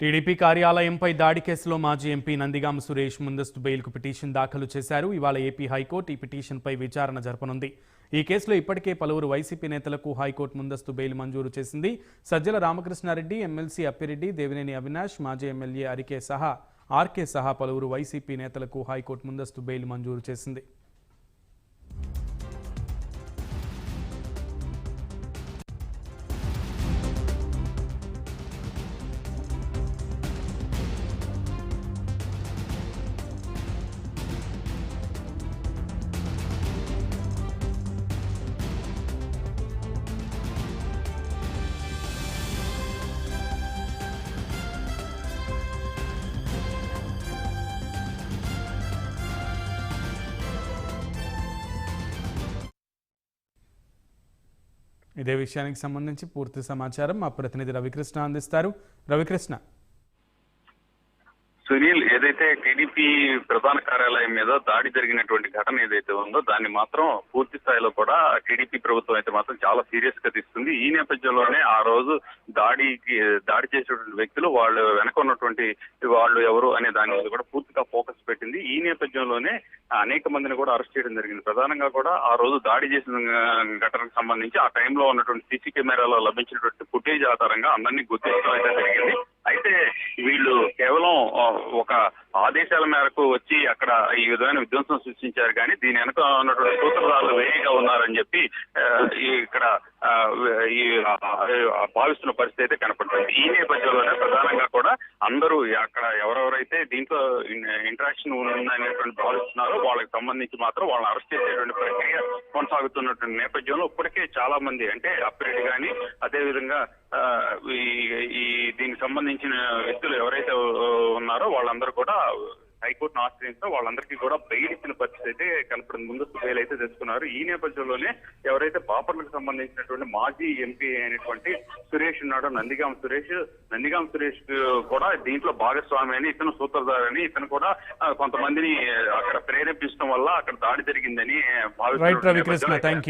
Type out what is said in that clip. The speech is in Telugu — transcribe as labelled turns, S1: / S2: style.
S1: టీడీపీ కార్యాలయంపై దాడి కేసులో మాజీ ఎంపీ నందిగామ సురేష్ ముందస్తు బెయిల్కు పిటిషన్ దాఖలు చేశారు. ఇవాళ ఏపీ హైకోర్టు ఈ పిటిషన్పై విచారణ జరపనుంది. ఈ కేసులో ఇప్పటికే పలువురు వైసీపీ నేతలకు హైకోర్టు ముందస్తు బెయిల్ మంజూరు చేసింది. సజ్జల రామకృష్ణారెడ్డి ఎమ్మెల్సీ అప్పిరెడ్డి దేవినేని అవినాష్ మాజీ ఎమ్మెల్యే అరికే సహా ఆర్కే సహా పలువురు వైసీపీ నేతలకు హైకోర్టు ముందస్తు బెయిల్ మంజూరు చేసింది. ఇదే విషయానికి సంబంధించి పూర్తి సమాచారం మా ప్రతినిధి రవికృష్ణ అందిస్తారు. రవికృష్ణ
S2: సునీల్ ఏదైతే టీడీపీ ప్రధాన కార్యాలయం మీద దాడి జరిగినటువంటి ఘటన ఏదైతే ఉందో దాన్ని మాత్రం పూర్తి స్థాయిలో కూడా టీడీపీ ప్రభుత్వం అయితే మాత్రం చాలా సీరియస్గా తీసుకుంది. ఈ నేపథ్యంలోనే ఆ రోజు దాడికి దాడి చేసేటువంటి వ్యక్తులు వాళ్ళు వెనక ఉన్నటువంటి వాళ్ళు ఎవరు అనే దాని మీద కూడా పూర్తిగా ఫోకస్ పెట్టింది. ఈ నేపథ్యంలోనే అనేక మందిని కూడా అరెస్ట్ చేయడం జరిగింది. ప్రధానంగా కూడా ఆ రోజు దాడి చేసిన ఘటనకు సంబంధించి ఆ టైంలో ఉన్నటువంటి సీసీ కెమెరాలో లభించినటువంటి ఫుటేజ్ ఆధారంగా అందరినీ గుర్తించడం అయితే జరిగింది. అయితే ఒక ఆదేశాల మేరకు వచ్చి అక్కడ ఈ విధమైన విధ్వంసం సృష్టించారు. కానీ దీని వెనక ఉన్నటువంటి సూత్రధారులు వేరేగా ఉన్నారని చెప్పి ఇక్కడ ఆ, ఈ భావిస్తున్న పరిస్థితి అయితే కనపడుతుంది. ఈ నేపథ్యంలోనే ప్రధానంగా కూడా అందరూ అక్కడ ఎవరెవరు దీంట్లో ఇంటరాక్షన్ ఉందనేటువంటి భావిస్తున్నారు వాళ్ళకి సంబంధించి మాత్రం వాళ్ళని అరెస్ట్ చేసేటువంటి ప్రక్రియ కొనసాగుతున్నటువంటి నేపథ్యంలో ఇప్పటికే చాలా మంది అంటే అప్పిరెడ్డి కానీ అదే విధంగా ఆ, ఈ ఈ దీనికి సంబంధించిన వ్యక్తులు ఎవరైతే ఉన్నారో వాళ్ళందరూ కూడా హైకోర్టును ఆశ్రయించడం వాళ్ళందరికీ కూడా బెయిల్ ఇచ్చిన పరిస్థితి అయితే కనపడింది. ముందస్తు బెయిల్ అయితే తెచ్చుకున్నారు. ఈ నేపథ్యంలోనే ఎవరైతే బాపర్లకు సంబంధించినటువంటి మాజీ ఎంపీ అయినటువంటి సురేష్ ఉన్నాడో నందిగాం సురేష్ నందిగాం సురేష్ కూడా దీంట్లో భాగస్వామి అని ఇతను సూత్రధారి అని ఇతను కూడా కొంతమందిని అక్కడ ప్రేరేపించడం వల్ల అక్కడ దాడి జరిగిందని
S1: రైట్